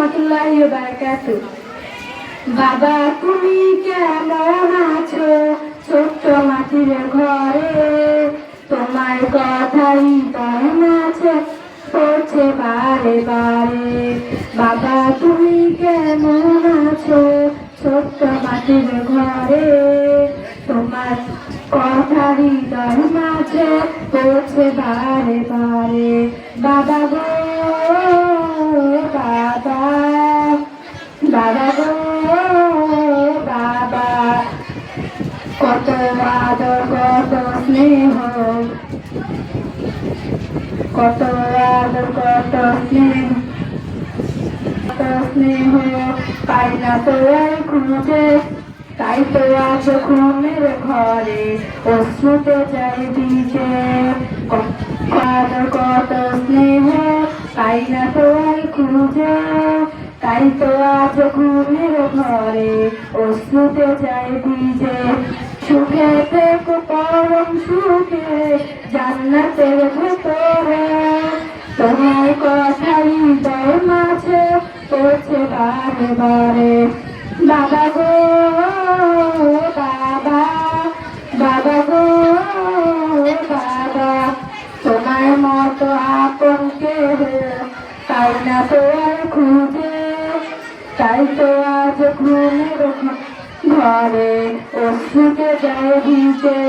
রহমতুল্লাহি ওয়া বাবা, তুমি কেমন আছো? ছোট্ট মাটির ঘরে তোমার কথাই তার মাঝে পড়ছে বারে বারে। বাবা, তুমি কেমন আছো? ছোট্ট মাটির ঘরে তোমার কথা হৃদয় মাঝে পড়ছে বারে বারে। বাবা গো বাবা গো বাবা কত আদর কত স্নেহ কত আদর কত স্নেহ কত স্নেহ পাই না তো আর খুঁজে তাই তো আজ ঘুমের ঘরে অশ্রুতে যাই ভিজে কত কত স্নেহ পাই না তো খুঁজে তাই তো আজ ঘুমের ঘরে অশ্রুতে যাই ভিজে। সুখে থেকো, পরম সুখে, জান্নাতের ভেতরে। তোমার কথাই হৃদয় মাঝে, পড়ছে বারে বারে বাবা গো, বাবা বাবা গো, বাবা, তোমার মতো আপন কেহ তাই না তো আর খুঁজে। তাই তো আজ ঘুমের ঘরে অশ্রুকে যায় ভিজে